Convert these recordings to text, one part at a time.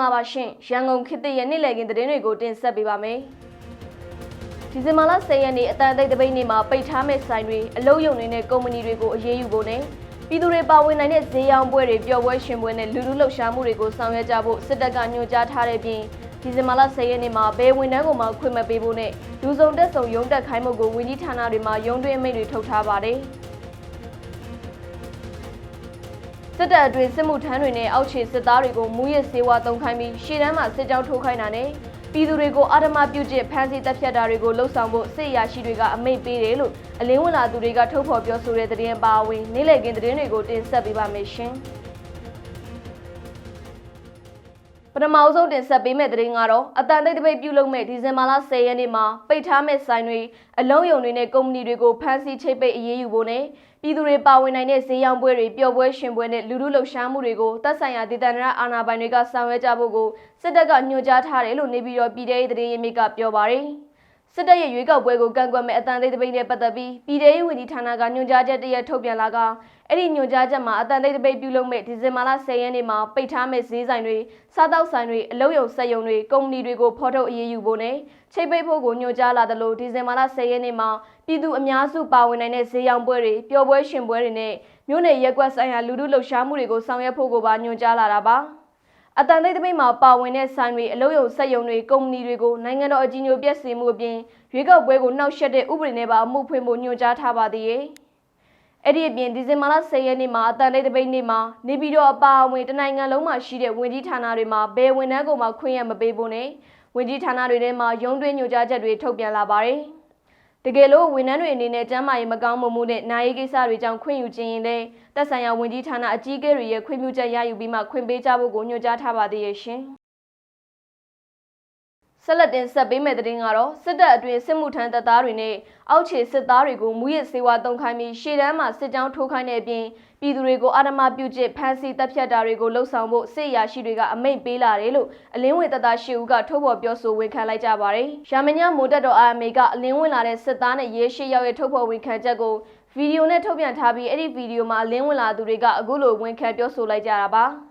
္ဂလာပါရှင်ရန်ကုန်ခေတ်သစ်ရဲ့နေ့လည်ခင်းသတင်းတွေကိုတင်ဆက်ပေးပါမယ်ဒီဇင်ဘာလ10ရက်နေ့အတန်တိတ်တပိတ်နေ့မှာပိတ်ထားမဲ့ဆိုင်တွေအလုပ်ရုံတွေနဲ့ကုမ္ပဏီတွေကိုအရေးယူဖို့နဲ့ပြည်သူတွေပါဝင်နိုင်တဲ့ဈေးရောင်းပွဲတွေပျော်ပွဲရှင်ပွဲနဲ့လူလူလှုပ်ရှားမှုတွေကိုဆောင်ရွက်ကြဖို့စစ်တပ်ကညွှန်ကြားထားတဲ့ပြင်ဒီဇင်ဘာလ10ရက်နေ့မှာဘယ်ဝန်ထမ်းကိုမှခွင့်မပေးဖို့နဲ့လူစုံတက်ဆုံရုံးတက်ခိုင်းမှုကိုဝန်ကြီးဌာနတွေမှာရုံးတွင်းအမိန့်တွေထုတ်ထားပါတယ်။ စစ်တပ်အတွင်းစစ်မှုထမ်းတွေနဲ့အောက်ခြေစစ်သားတွေကိုမူရစ်စေဝါတုံခိုင်းပြီးရှေ့တန်းမှာစစ်ကြောင်းထိုးခိုင်းတာနဲ့ပြည်သူတွေကိုအာဓမပြုကျင့်ဖမ်းဆီးတပ်ဖြတ်တာတွေကိုလှုံ့ဆော်ဖို့စစ်ရာရှိတွေကအမိန့်ပေးတယ်လို့အလင်းဝင်လာသူတွေကထုတ်ဖော်ပြောဆိုတဲ့သတင်းပါဝင်နေ့လည်ခင်းသတင်းတွေကိုတင်ဆက်ပေးပါမယ်ရှင်။ ပထမအဆုံးတင်ဆက်ပေးမယ့်သတင်းကတော့အတန်တိတ်တပိတ်ပြုလုပ်မဲ့ဒီဇင်ဘာလ10ရက်နေ့မှာပိတ်ထားမဲ့ဆိုင်တွေအလုံးယုံတွေနဲ့ကုမ္ပဏီတွေကိုဖမ်းဆီးချိတ်ပိတ်အရေးယူဖို့နဲ့ပြည်သူတွေပါဝင်နိုင်တဲ့ဈေးရောင်းပွဲတွေပျော်ပွဲရှင်ပွဲနဲ့လူလူလှုပ်ရှားမှုတွေကိုတပ်ဆိုင်ရာဒေသန္တရအာဏာပိုင်တွေကဆောင်ရွက်ကြဖို့ကိုစစ်တပ်ကညွှန်ကြားထားတယ်လို့နေပြည်တော်ပြည်ထောင်ရေးသတင်းရင်းမြစ်ကပြောပါရယ် စစ်တပ်ရဲ့ရွေးကောက်ပွဲကိုကန့်ကွက်မဲ့အတန်သိမ်းတပိတ်နဲ့ပတ်သက်ပြီးပြည်ထောင်ရေးဝန်ကြီးဌာနကညွှန်ကြားချက်တရက်ထုတ်ပြန်လာကအဲ့ဒီညွှန်ကြားချက်မှာအတန်သိမ်းတပိတ်ပြုလုပ်မဲ့ဒီဇင်ဘာလ10ရက်နေ့မှာပိတ်ထားမဲ့ဈေးဆိုင်တွေစားတောက်ဆိုင်တွေအလုပ်ရုံစက်ရုံတွေကုမ္ပဏီတွေကိုဖော်ထုတ်အရေးယူဖို့နဲ့ချိတ်ပိတ်ဖို့ကိုညွှန်ကြားလာတယ်လို့ဒီဇင်ဘာလ10ရက်နေ့မှာပြည်သူအများစုပါဝင်နိုင်တဲ့ဈေးရောင်းပွဲတွေပျော်ပွဲရှင်ပွဲတွေနဲ့မြို့နယ်ရက်ကွက်ဆိုင်ရာလူထုလှုပ်ရှားမှုတွေကိုဆောင်ရွက်ဖို့ကိုပါညွှန်ကြားလာတာပါ အတန်သိမ်းတပိတ်မှာပါဝင်တဲ့ဆိုင်တွေအလုပ်ရုံစက်ရုံတွေကုမ္ပဏီတွေကိုနိုင်ငံတော်အကြီးအကျယ်ပြည့်စုံမှုအပြင်ရွေးကောက်ပွဲကိုနှောက်ယှက်တဲ့ဥပဒေနဲ့ပါအမှုဖွင့်ဖို့ညွှန်ကြားထားပါသေးတယ်။အဲ့ဒီအပြင်ဒီဇင်ဘာလ10ရက်နေ့မှာအတန်တိတ်တပိတ်နေ့မှာနေပြည်တော်အပါအဝင်တနိုင်ငံလုံးမှာရှိတဲ့ဝင်ကြီးဌာနတွေမှာဘယ်ဝန်ထမ်းကိုမှခွင့်ရမပေးဖို့နဲ့ဝင်ကြီးဌာနတွေထဲမှာရုံးတွင်းညွှန်ကြားချက်တွေထုတ်ပြန်လာပါတယ်။ တကယ်လို့ဝန်ထမ်းတွေအနေနဲ့ကျန်းမာရေးမကောင်းမှုမှုနဲ့နာရေးကိစ္စတွေကြောင့်ခွင့်ယူခြင်းရင်လည်းသက်ဆိုင်ရာဝန်ကြီးဌာနအကြီးအကဲတွေရဲ့ခွင့်ပြုချက်ရယူပြီးမှခွင့်ပေးကြဖို့ကိုညွှန်ကြားထားပါသေးရဲ့ရှင်။ ဆက်လက်တင်ဆက်ပေးမယ့်သတင်းကတော့စစ်တပ်အတွင်းစစ်မှုထမ်းတပ်သားတွေနဲ့အောက်ခြေစစ်သားတွေကိုမူရစ်စေဝါတုံခိုင်းပြီးရှေ့တန်းမှာစစ်ကြောင်းထိုးခိုင်းတဲ့အပြင်ပြည်သူတွေကိုအာဓမပြုကျင့်ဖမ်းဆီးတပ်ဖြတ်တာတွေကိုလှုံ့ဆော်ဖို့စစ်ရာရှိတွေကအမိန့်ပေးလာတယ်လို့အလင်းဝင်တပ်သားရှေ့ဦးကထုတ်ဖော်ပြောဆိုဝန်ခံလိုက်ကြပါတယ်။ရာမညမိုးတက်တော်အာမေကအလင်းဝင်လာတဲ့စစ်သားနဲ့ရဲရှိရောက်ရဲ့ထုတ်ဖော်ဝန်ခံချက်ကိုဗီဒီယိုနဲ့ထုတ်ပြန်ထားပြီးအဲ့ဒီဗီဒီယိုမှာအလင်းဝင်လာသူတွေကအခုလိုဝန်ခံပြောဆိုလိုက်ကြတာပါ။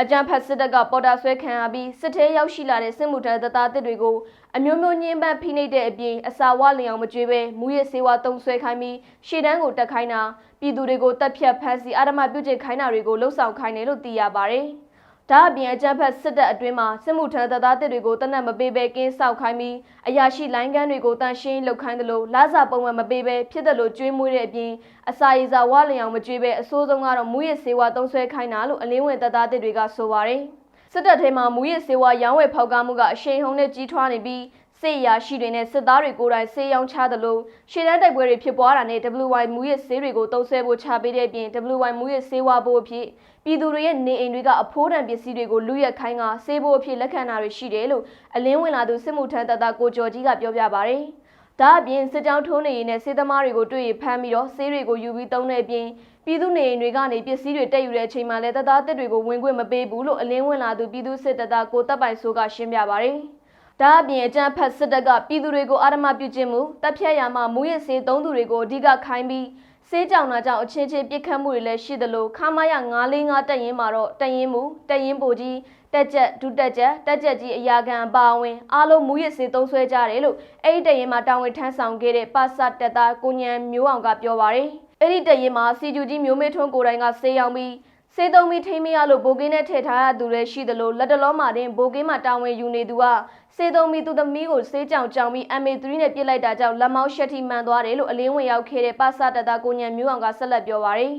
အကြံဖတ်စစ်တပ်ကပေါ်တာဆွဲခံရပြီးစစ်သေးရောက်ရှိလာတဲ့စစ်မှုထမ်းတပ်သားတစ်တွေကိုအမျိုးမျိုးညှင်းပန်းဖိနှိပ်တဲ့အပြင်အစာဝလျင်အောင်မကြွေးပဲမူရစေဝါတုံးဆွဲခိုင်းပြီးရှေ့တန်းကိုတက်ခိုင်းတာပြည်သူတွေကိုတပ်ဖြတ်ဖမ်းဆီးအာဓမပြုကျင့်ခိုင်းတာတွေကိုလှုံ့ဆော်ခိုင်းတယ်လို့သိရပါတယ်။ ဒါအပြင်အကြမ်းဖက်စစ်တပ်အတွင်းမှာစစ်မှုထမ်းတပ်သားတစ်တွေကိုတနက်မပေးဘဲကင်းဆောက်ခိုင်းပြီးအရာရှိလိုင်းကန်းတွေကိုတန်ရှင်းလုပ်ခိုင်းတယ်လို့လာစာပုံမှန်မပေးဘဲဖြစ်တယ်လို့ကြွေးမွေးတဲ့အပြင်အစာရည်စာဝလျောင်မကြွေးဘဲအဆိုးဆုံးကတော့မူရစ်စေဝါသုံးဆွဲခိုင်းတာလို့အလင်းဝင်တပ်သားတစ်တွေကဆိုပါတယ်စစ်တပ်ထဲမှာမူရစ်စေဝါရောင်းဝယ်ဖောက်ကားမှုကအရှိန်ဟုန်နဲ့ကြီးထွားနေပြီး စစ်ရာရှိတွေနဲ့စစ်သားတွေကိုယ်တိုင်ဆေးရောင်းချသလိုရှေ့တန်းတိုက်ပွဲတွေဖြစ်ပွားတာနဲ့ WY မူရစ်ဆေးတွေကိုတုံးဆဲဖို့ချပေးတဲ့အပြင် WY မူရစ်ဆေးဝါဖို့အဖြစ်ပြည်သူတွေရဲ့နေအိမ်တွေကအဖိုးတန်ပစ္စည်းတွေကိုလူရက်ခိုင်းကဆေးဖို့အဖြစ်လက်ခံတာတွေရှိတယ်လို့အလင်းဝင်လာသူစစ်မှုထမ်းတပ်သားကိုကျော်ကြီးကပြောပြပါဗျ။ဒါအပြင်စစ်ကြောင်းထိုးနေရင်နဲ့စေသမားတွေကိုတွေ့ရဖမ်းပြီးတော့ဆေးတွေကိုယူပြီးသုံးတဲ့အပြင်ပြည်သူနေအိမ်တွေကနေပစ္စည်းတွေတက်ယူတဲ့အချိန်မှာလည်းတပ်သားတစ်တွေကိုဝင်ခွင့်မပေးဘူးလို့အလင်းဝင်လာသူပြည်သူစစ်တပ်သားကိုတပ်ပိုင်ဆိုးကရှင်းပြပါဗျ။ ဒါအပြင်အကြမ်းဖက်စစ်တပ်ကပြည်သူတွေကိုအာဓမပြုခြင်းမှုတပ်ဖြတ်ရမှာမူရစ်စေသုံးသူတွေကိုအဓိကခိုင်းပြီးစေးကြောင်နာကြောင့်အချင်းချင်းပြစ်ခတ်မှုတွေလည်းရှိသလိုခမားရ945တက်ရင်မှာတော့တက်ရင်မူတက်ရင်ပိုကြီးတက်ကြက်ဒုတက်ကြက်တက်ကြက်ကြီးအရာခံအပါဝင်အားလုံးမူရစ်စေသုံးဆွဲကြတယ်လို့အဲ့ဒီတက်ရင်မှာတာဝန်ထမ်းဆောင်ခဲ့တဲ့ပါစတက်သားကိုညံမျိုးအောင်ကပြောပါရယ်အဲ့ဒီတက်ရင်မှာစီဂျူကြီးမျိုးမေထွန်းကိုတိုင်ကဆေးရောင်ပြီး စေတုံမီထိမရလို့ဘိုကင်းနဲ့ထည့်ထားရသူလည်းရှိသလိုလက်တလုံးမှာတင်ဘိုကင်းမှာတာဝန်ယူနေသူကစေတုံမီသူသမီးကိုစေးကြောင်ကြောင်ပြီး MA3 နဲ့ပြစ်လိုက်တာကြောင့်လက်မောင်းရှက်ထိမှန်သွားတယ်လို့အလင်းဝင်ရောက်ခဲ့တဲ့ပါစတတကိုညံမျိုးအောင်ကဆက်လက်ပြောပါရယ်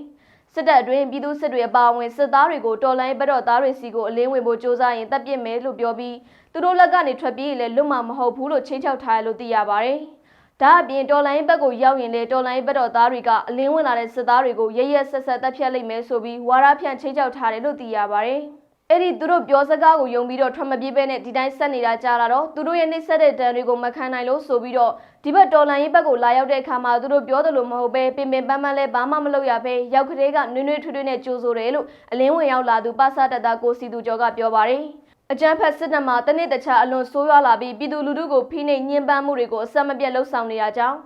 စစ်တပ်အတွင်းပြည်သူစစ်တွေအပါအဝင်စစ်သားတွေကိုတော်လိုင်းဘက်တော်သားတွေစီကိုအလင်းဝင်ဖို့စ조사ရင်တပ်ပစ်မယ်လို့ပြောပြီးသူတို့လက်ကနေထွက်ပြေးရင်လည်းလွတ်မှာမဟုတ်ဘူးလို့ချင်းချောက်ထားရလို့သိရပါဗျ။ ဒါအပြင်တော်လိုင်းဘက်ကိုရောက်ရင်လေတော်လိုင်းဘက်တော်သားတွေကအလင်းဝင်လာတဲ့စစ်သားတွေကိုရရက်ဆက်ဆက်တပ်ဖြတ်လိုက်မယ်ဆိုပြီးဝါရဖြန့်ချင်းချောက်ထားတယ်လို့သိရပါဗျ။အဲ့ဒီသူတို့ပြောစကားကိုယုံပြီးတော့ထွက်မပြေးပဲနဲ့ဒီတိုင်းဆက်နေတာကြားလာတော့သူတို့ရဲ့နှိမ့်ဆက်တဲ့တန်တွေကိုမခံနိုင်လို့ဆိုပြီးတော့ဒီဘက်တော်လန်ရေးဘက်ကိုလာရောက်တဲ့အခါမှာသူတို့ပြောသလိုမဟုတ်ပဲပင်ပင်ပန်းပန်းလဲဘာမှမလုပ်ရပဲရောက်ကလေးကနွေးနွေးထွေးထွေးနဲ့ကြိုးဆိုတယ်လို့အလင်းဝင်ရောက်လာသူပါစတတကိုစီသူကျော်ကပြောပါတယ် အကြမ်းဖက်စစ်တပ်မှတနေ့တခြားအလွန်ဆိုးရွားလာပြီးပြည်သူလူထုကိုဖိနှိပ်ညှဉ်းပန်းမှုတွေကိုအဆက်မပြတ်လှုပ်ဆောင်နေရကြောင်း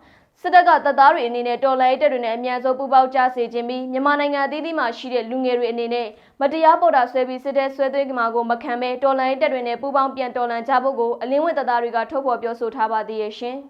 စစစ်တပ်ကတပ်သားတွေအနေနဲ့တော်လှန်ရေးတပ်တွေနဲ့အမြန်ဆုံးပူးပေါင်းကြစေခြင်းပြီးမြန်မာနိုင်ငံအသီးသီးမှာရှိတဲ့လူငယ်တွေအနေနဲ့မတရားပေါ်တာဆွဲပြီးစစ်တပ်ဆွဲသွင်းကြမှာကိုမခံဘဲတော်လှန်ရေးတပ်တွေနဲ့ပူးပေါင်းပြန်တော်လှန်ကြဖို့ကိုအလင်းဝင်တပ်သားတွေကထုတ်ဖော်ပြောဆိုထားပါသေးရဲ့ရှင်။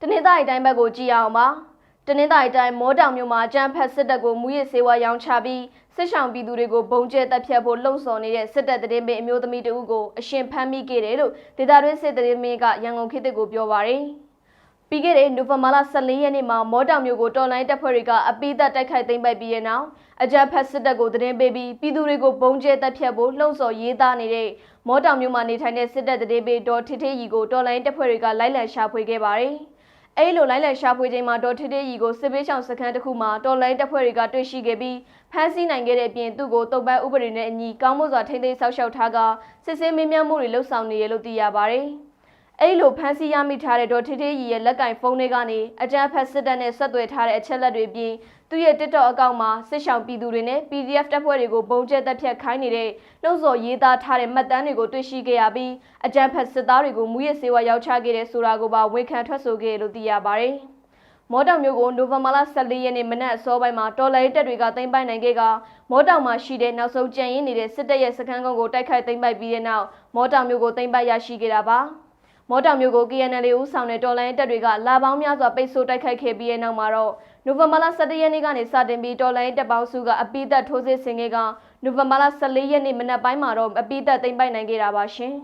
တနင်္သာရီတိုင်းဘက်ကိုကြည့်ရအောင်ပါ။ တနင်္သာရီတိုင်းမောတောင်မြို့မှာအကြမ်းဖက်စစ်တပ်ကိုမူရစ်စေဝါရောင်းချပြီးစစ်ဆောင်ပြည်သူတွေကိုဘုံကျဲတပ်ဖြတ်ဖို့လှုံ့ဆော်နေတဲ့စစ်တပ်တရင်ပင်အမျိုးသမီးတဦးကိုအရှင်ဖမ်းမိခဲ့တယ်လို့ဒေတာတွင်းစစ်တရင်မင်းကရန်ကုန်ခေတ်ကိုပြောပါရယ်။ပြီးခဲ့တဲ့နိုဝင်ဘာလ14ရက်နေ့မှာမောတောင်မြို့ကိုတော်လိုင်းတပ်ဖွဲ့တွေကအပိသက်တိုက်ခိုက်သိမ်းပိုက်ပြီးတဲ့နောက်အကြမ်းဖက်စစ်တပ်ကိုတရင်ပေးပြီးပြည်သူတွေကိုဘုံကျဲတပ်ဖြတ်ဖို့လှုံ့ဆော်ရေးသားနေတဲ့မောတောင်မြို့မှာနေထိုင်တဲ့စစ်တပ်တရင်ပေးဒေါ်ထေထေရီကိုတော်လိုင်းတပ်ဖွဲ့တွေကလိုက်လံရှာဖွေခဲ့ပါတယ်။ အဲ့လိုလိုက်လံရှာဖွေချိန်မှာဒေါ်ထေထေရီကိုစစ်ပေးဆောင်စခန်းတစ်ခုမှာတော်လိုင်းတပ်ဖွဲ့တွေကတွေ့ရှိခဲ့ပြီးဖမ်းဆီးနိုင်ခဲ့တဲ့အပြင်သူ့ကိုတုတ်ပန်းဥပဒေနဲ့အညီကောင်းမွန်စွာထိန်းသိမ်းဆောက်ရှောက်ထားကစစ်ဆေးမေးမြန်းမှုတွေလှုပ်ဆောင်နေရလို့သိရပါတယ်။အဲ့လိုဖမ်းဆီးရမိထားတဲ့ဒေါ်ထေထေရီရဲ့လက်ကင်ဖုန်းတွေကနေအကြမ်းဖက်စစ်တပ်နဲ့ဆက်သွယ်ထားတဲ့အချက်လက်တွေပြင် သူ့ရဲ့ TikTok အကောင့်မှာစစ်ဆောင်ပြည်သူတွေနဲ့ PDF တပ်ဖွဲ့တွေကိုပုံကျက်တက်ဖြတ်ခိုင်းနေတဲ့နှုတ်ဆော်ရေးသားထားတဲ့မှတ်တမ်းတွေကိုတွေ့ရှိခဲ့ရပြီးအကြမ်းဖက်စစ်သားတွေကိုမူရစ်စေဝါရောက်ချခဲ့တဲ့ဆိုတာကိုပါဝန်ခံထွက်ဆိုခဲ့လို့သိရပါတယ်။မော်တောင်မြို့ကိုနိုဝင်ဘာလ14ရက်နေ့မနက်အစောပိုင်းမှာတော်လိုင်းတပ်တွေကသိမ်းပိုက်နိုင်ခဲ့ကမော်တောင်မှာရှိတဲ့နောက်ဆုံးကြံရင်းနေတဲ့စစ်တပ်ရဲ့စခန်းကုန်းကိုတိုက်ခိုက်သိမ်းပိုက်ပြီးတဲ့နောက်မော်တောင်မြို့ကိုသိမ်းပိုက်ရရှိခဲ့တာပါ။မော်တောင်မြို့ကို KNL ဦးဆောင်တဲ့တော်လိုင်းတပ်တွေကလာပေါင်းများစွာပိတ်ဆို့တိုက်ခိုက်ခဲ့ပြီးတဲ့နောက်မှာတော့ နိုဝင်ဘာလ17ရက်နေ့ကနေစတင်ပြီးတော်လိုင်းတပ်ပေါင်းစုကအပိသက်ထိုးစစ်ဆင်ခဲ့ကနိုဝင်ဘာလ14ရက်နေ့မနက်ပိုင်းမှာတော့အပိသက်သိမ်းပိုက်နိုင်ခဲ့တာပါရှင်။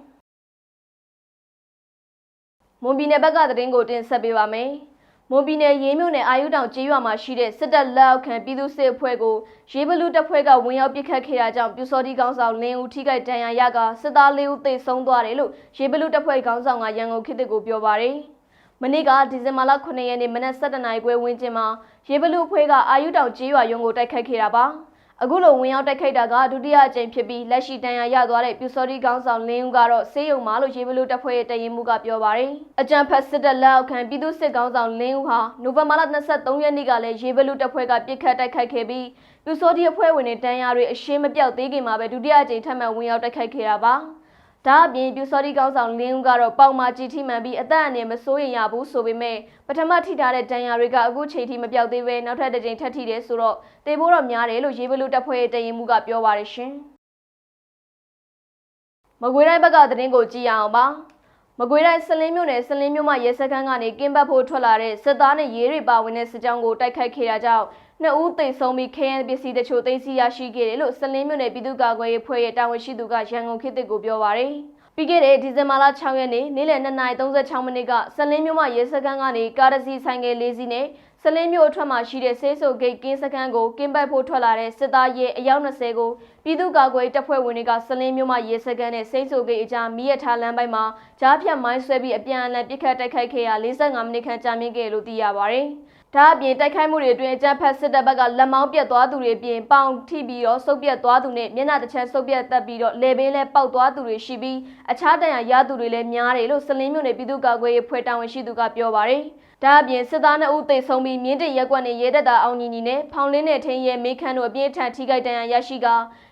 မွန်ပြည်နယ်ဘက်ကသတင်းကိုတင်ဆက်ပေးပါမယ်။မွန်ပြည်နယ်ရေးမြို့နယ်အာယုတောင်ကျေးရွာမှာရှိတဲ့စစ်တပ်လက်အောက်ခံပြည်သူ့စစ်အဖွဲ့ကိုရေးဘလူတပ်ဖွဲ့ကဝင်ရောက်ပစ်ခတ်ခဲ့တာကြောင့်ပြူစောတိကောင်းဆောင်လင်းဦးထိခိုက်ဒဏ်ရာရကစစ်သားလေးဦးသေဆုံးသွားတယ်လို့ရေးဘလူတပ်ဖွဲ့ခေါင်းဆောင်ကရန်ကုန်ခေတ်ကိုပြောပါရယ် မနေ့ကဒီဇင်ဘာလ9ရက်နေ့မနက်7:00နာရီခွဲဝန်းကျင်မှာရေးဘလူအဖွဲ့ကအာယုတောင်ကျေးရွာရုံးကိုတိုက်ခိုက်ခဲ့တာပါ။အခုလိုဝင်ရောက်တိုက်ခိုက်တာကဒုတိယအကြိမ်ဖြစ်ပြီးလက်ရှိတန်ရာရသွားတဲ့ပြူစောတိကောင်းဆောင်လင်းဦးကတော့ဆေးရုံမှာလို့ရေဘလူတပ်ဖွဲ့ရဲ့တရင်မှုကပြောပါတယ်။အကြံဖက်စစ်တပ်လက်အောက်ခံပြည်သူစစ်ကောင်းဆောင်လင်းဦးဟာနိုဝင်ဘာလ23ရက်နေ့ကလည်းရေဘလူတပ်ဖွဲ့ကပြစ်ခတ်တိုက်ခိုက်ခဲ့ပြီးပြူစောတိအဖွဲ့ဝင်တွေတန်ရာတွေအရှင်းမပြောက်သေးခင်မှာပဲဒုတိယအကြိမ်ထပ်မံဝင်ရောက်တိုက်ခိုက်ခဲ့တာပါ။ ဒါအပြင်ပြူစောတိကောင်းဆောင်လင်းဦးကတော့ပေါင်မာကြီးထိမှန်ပြီးအသက်အန္တရာယ်မစိုးရင်ရဘူးဆိုပေမဲ့ပထမထိထားတဲ့ဒဏ်ရာတွေကအခုချိန်ထိမပြောက်သေးပဲနောက်ထပ်တစ်ကြိမ်ထပ်ထိတယ်ဆိုတော့တေဖို့တော့များတယ်လို့ရေးဘလူတပ်ဖွဲ့ရဲ့တရင်မှုကပြောပါတယ်ရှင်။မကွေးတိုင်းဘက်ကသတင်းကိုကြည့်ရအောင်ပါ။မကွေးတိုင်းစလင်းမြို့နယ်စလင်းမြို့မှာရဲစခန်းကနေကင်းဘတ်ဖို့ထွက်လာတဲ့စစ်သားနဲ့ရဲတွေပါဝင်တဲ့စစ်ကြောင်းကိုတိုက်ခိုက်ခဲ့တာကြောင့် နှစ်ဦးသေဆုံးပြီးခရမ်းပစ္စည်းတချို့သိမ်းဆည်းရရှိခဲ့တယ်လို့စလင်းမြို့နယ်ပြည်သူ့ကာကွယ်ရေးဖွဲ့ရဲ့တာဝန်ရှိသူကရန်ကုန်ခေတ်သစ်ကိုပြောပါရယ်ပြီးခဲ့တဲ့ဒီဇင်ဘာလ6ရက်နေ့နေ့လယ်2:36မိနစ်ကစလင်းမြို့မှာရဲစခန်းကနေကားတစ်စီးဆိုင်ကယ်လေးစီးနဲ့စလင်းမြို့အထက်မှာရှိတဲ့ဆေးဆိုဂိတ်ကင်းစခန်းကိုကင်းပတ်ဖို့ထွက်လာတဲ့စစ်သားရဲအယောက်20ကိုပြည်သူ့ကာကွယ်တပ်ဖွဲ့ဝင်တွေကစလင်းမြို့မှာရဲစခန်းနဲ့စိတ်ဆိုဂိတ်အကြားမိရထားလမ်းပိုင်းမှာကြားဖြတ်မိုင်းဆွဲပြီးအပြန်အလှန်ပစ်ခတ်တိုက်ခိုက်ခဲ့ရ45မိနစ်ခန့်ကြာမြင့်ခဲ့လို့သိရပါဗျ။ ဒါအပြင်တိုက်ခိုက်မှုတွေအတွင်းအကြမ်းဖက်စစ်တပ်ဘက်ကလက်မောင်းပြတ်သွားသူတွေပြင်ပေါင်ထိပြီးတော့စုပ်ပြတ်သွားသူနဲ့မျက်နှာတစ်ချမ်းစုပ်ပြတ်တက်ပြီးတော့လေပင်းလဲပေါက်သွားသူတွေရှိပြီးအခြားတန်ရာရသူတွေလည်းများတယ်လို့စလင်းမြို့နယ်ပြည်သူ့ကာကွယ်ရေးဖွဲ့တာဝန်ရှိသူကပြောပါတယ်။ဒါအပြင်စစ်သား2ဦးသေဆုံးပြီးမြင်းတရက်ကွက်နဲ့ရဲတပ်သားအောင်ညီညီနဲ့ဖောင်လင်းနဲ့ထင်းရဲမေခန့်တို့အပြင်းထန်ထိခိုက်ဒဏ်ရာရရှိက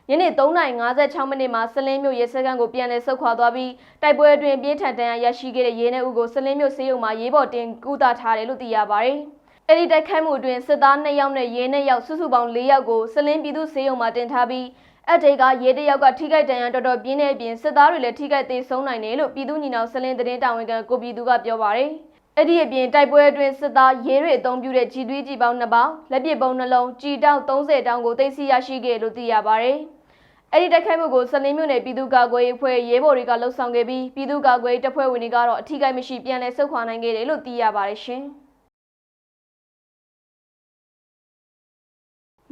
ညနေ3:56မိနစ်မှာစလင်းမြို့ရဲစခန်းကိုပြန်လည်ဆုတ်ခွာသွားပြီးတိုက်ပွဲအတွင်းပြင်းထန်ဒဏ်ရာရရှိခဲ့တဲ့ရဲနှဦးကိုစလင်းမြို့ဆေးရုံမှာရေးပေါ်တင်ကူတာထားတယ်လို့သိရပါတယ်။ အဲ့ဒီတိုက်ခိုက်မှုအတွင်းစစ်သား2ယောက်နဲ့ရဲ2ယောက်စုစုပေါင်း4ယောက်ကိုစလင်းပြည်သူစေယုံမှာတင်ထားပြီးအတေကရဲတယောက်ကထိခိုက်ဒဏ်ရာတော်တော်ပြင်းတဲ့အပြင်စစ်သားတွေလည်းထိခိုက်သေးဆုံးနိုင်တယ်လို့ပြည်သူညီနောင်စလင်းသတင်းတာဝန်ခံကိုပြည်သူကပြောပါတယ်။အဲ့ဒီအပြင်တိုက်ပွဲအတွင်းစစ်သားရဲတွေအုံပြုတဲ့ကြီးသွေးကြီးပေါင်း2ပေါင်းလက်ပစ်ပုံနှလုံးကြီးတောက်30တောင်ကိုသိမ်းဆည်းရရှိခဲ့လို့သိရပါတယ်။အဲ့ဒီတိုက်ခိုက်မှုကိုစလင်းမြို့နယ်ပြည်သူ့ကာကွယ်ရေးဖွဲ့ရဲဘော်တွေကလှုပ်ဆောင်ခဲ့ပြီးပြည်သူ့ကာကွယ်ရေးတပ်ဖွဲ့ဝင်တွေကတော့အထူးကိမရှိပြန်လည်ဆုတ်ခွာနိုင်ခဲ့တယ်လို့သိရပါတယ်ရှင်။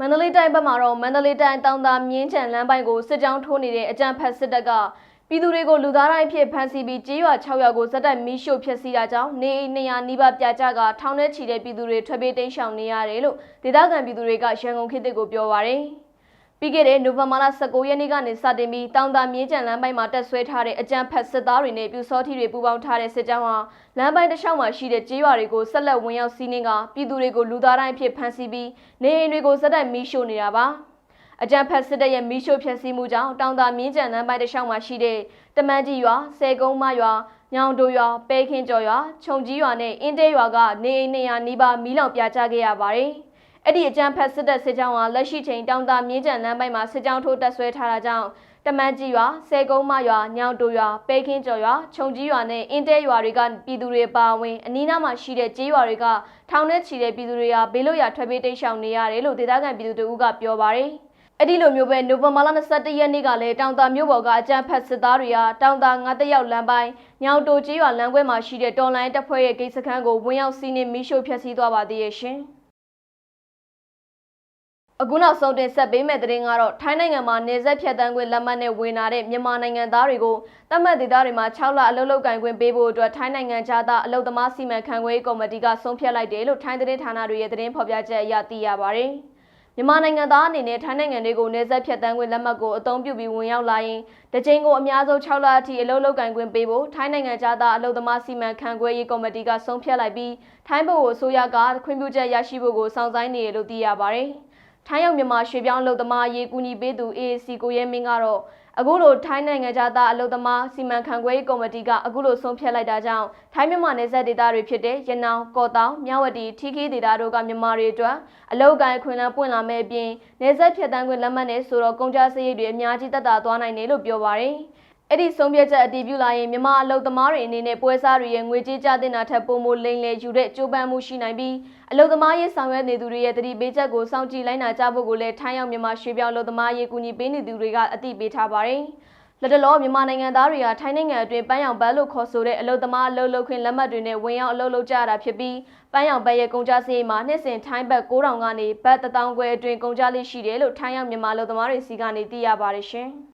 မန္တလေးတိုင်းဘက်မှာတော့မန္တလေးတိုင်းတောင်သာမြင်းချံလမ်းပိုင်းကိုစစ်ကြောင်းထိုးနေတဲ့အကြမ်းဖက်စစ်တပ်ကပြည်သူတွေကိုလူသားတိုင်းဖြစ်ဖမ်းဆီးပြီးကြေးရွာ6ရွာကိုဇက်တိုက်မီးရှို့ဖျက်ဆီးတာကြောင့်နေအိမ်200နီးပါးပြကြကထောင်ထဲချီတဲ့ပြည်သူတွေထွက်ပြေးတိမ်းရှောင်နေရတယ်လို့ဒေသခံပြည်သူတွေကရန်ကုန်ခေတ်ကိုပြောပါရယ်။ ပြီးခဲ့တဲ့နိုဝင်ဘာလ19ရက်နေ့ကနေစတင်ပြီးတောင်တာမြင်းကျန်လမ်းပိုင်းမှာတက်ဆွဲထားတဲ့အကြမ်းဖက်စစ်သားတွေနဲ့ပြူစောထီတွေပူးပေါင်းထားတဲ့စစ်ကြောင်းဟာလမ်းပိုင်းတစ်လျှောက်မှာရှိတဲ့ကြေးရွာတွေကိုဆက်လက်ဝင်ရောက်စီးနှင်းကပြည်သူတွေကိုလူသားတိုင်းအဖြစ်ဖမ်းဆီးပြီးနေအိမ်တွေကိုစက်တိုက်မီးရှို့နေတာပါအကြံဖက်စစ်တပ်ရဲ့မီးရှို့ဖျက်ဆီးမှုကြောင့်တောင်သာမြင်းကြံလမ်းပိုင်းတစ်လျှောက်မှာရှိတဲ့တမန်ကြီးရွာ၊ဆယ်ကုန်းမရွာ၊ညောင်တိုရွာ၊ပဲခင်းကျော်ရွာ၊ခြုံကြီးရွာနဲ့အင်းတဲရွာကနေအိမ်200နီးပါးမီးလောင်ပြာကျခဲ့ရပါတယ်။ အဲ့ဒီအကြံဖက်စစ်တပ်စစ်ကြောင်းဟာလက်ရှိချိန်တောင်သာမြင်းကြံလမ်းပိုင်းမှာစစ်ကြောင်းထိုးတက်ဆွဲထားတာကြောင့်တမန်ကြီးရွာ၊ဆယ်ကုန်းမရွာ၊ညောင်တိုရွာ၊ပဲခင်းကျော်ရွာ၊ခြုံကြီးရွာနဲ့အင်းတဲရွာတွေကပြည်သူတွေပါဝင်အနီးနားမှာရှိတဲ့ကျေးရွာတွေကထောင်ထဲချီတဲ့ပြည်သူတွေကဘေးလွတ်ရာထွက်ပြေးတိတ်ရှောင်နေရတယ်လို့ဒေသခံပြည်သူတို့ကပြောပါတယ်။အဲ့ဒီလိုမျိုးပဲနိုဝင်ဘာလ22ရက်နေ့ကလည်းတောင်တာမြို့ပေါ်ကအကြမ်းဖက်စစ်သားတွေကတောင်တာငါးတယောက်လမ်းပိုင်းညောင်တိုကျေးရွာလမ်းခွဲမှာရှိတဲ့တော်လိုင်းတပ်ဖွဲ့ရဲ့ဂိတ်စခန်းကိုဝင်ရောက်စီးနင်းမိရှို့ဖျက်ဆီးသွားပါသေးရဲ့ရှင်။ အခုနောက်ဆုံးတင်ဆက်ပေးမယ့်သတင်းကတော့ထိုင်းနိုင်ငံမှာနေဆက်ဖြတ်တန်းခွင့်လက်မှတ်နဲ့ဝင်လာတဲ့မြန်မာနိုင်ငံသားတွေကိုတတ်မှတ်ဒေသတွေမှာ6လအလုပ်လုပ်ကင်ခွင့်ပေးဖို့အတွက်ထိုင်းနိုင်ငံခြားသားအလုပ်သမားစီမံခန့်ခွဲရေးကော်မတီကဆုံးဖြတ်လိုက်တယ်လို့ထိုင်းသတင်းဌာနတွေရဲ့သတင်းဖော်ပြချက်အရသိရပါဗျ။မြန်မာနိုင်ငံသားအနေနဲ့ထိုင်းနိုင်ငံတွေကိုနေဆက်ဖြတ်တန်းခွင့်လက်မှတ်ကိုအသုံးပြုပြီးဝင်ရောက်လာရင်တကြိမ်ကိုအများဆုံး6လအထိအလုပ်လုပ်ကင်ခွင့်ပေးဖို့ထိုင်းနိုင်ငံခြားသားအလုပ်သမားစီမံခန့်ခွဲရေးကော်မတီကဆုံးဖြတ်လိုက်ပြီးထိုင်းဘုတ်ကိုအစိုးရကခွင့်ပြုချက်ရရှိဖို့ကိုစောင့်ဆိုင်းနေတယ်လို့သိရပါဗျ။ ထိုင်းရောက်မြန်မာရွှေပြောင်းအလုပ်သမားရေးကူညီပေးသူ AAC ကိုရဲမင်းကတော့အခုလိုထိုင်းနိုင်ငံသားအလုပ်သမားစီမံခန့်ခွဲရေးကော်မတီကအခုလိုဆုံးဖြတ်လိုက်တာကြောင့်ထိုင်းမြန်မာနယ်စပ်ဒေသတွေဖြစ်တဲ့ရနောင်၊ကော့တောင်၊မြဝတီ၊ထီခီဒေသတို့ကမြန်မာတွေအတွက်အလုပ်ကိုင်ခွင့်လန်းပွင့်လာမဲ့အပြင်နယ်စပ်ဖြတ်တန်းခွင့်လက်မှတ်နဲ့ဆိုတော့ကုန်ကြစရိတ်တွေအများကြီးတက်တာသွားနိုင်တယ်လို့ပြောပါရယ် အဲ့ဒီဆုံးဖြတ်ချက်အတည်ပြုလာရင်မြန်မာအလုပ်သမားတွေအနေနဲ့ပွဲစားတွေရဲ့ငွေကြေးကျတင်တာထက်ပိုမိုလိမ်လည်ယူတဲ့ကြိုးပမ်းမှုရှိနိုင်ပြီးအလုပ်သမားရေးဆောင်ရွက်နေသူတွေရဲ့တတိပေးချက်ကိုစောင့်ကြည့်လိုက်နာကြဖို့ကိုလည်းထိုင်းရောက်မြန်မာရွှေပြောင်းအလုပ်သမားရေးကူညီပေးနေသူတွေကအသိပေးထားပါတယ်။လက်တလောမြန်မာနိုင်ငံသားတွေကထိုင်းနိုင်ငံအတွင်းပန်းရောင်ဘတ်လို့ခေါ်ဆိုတဲ့အလုပ်သမားအလုပ်လုပ်ခွင့်လက်မှတ်တွေနဲ့ဝင်ရောက်အလုပ်လုပ်ကြရတာဖြစ်ပြီးပန်းရောင်ဘတ်ရဲ့ကုန်ကျစရိတ်မှာနှစ်စဉ်ထိုင်းဘတ်9000ကနေဘတ်1000ခွဲအတွင်းကုန်ကျလိရှိတယ်လို့ထိုင်းရောက်မြန်မာအလုပ်သမားတွေစီကနေသိရပါတယ်ရှင်။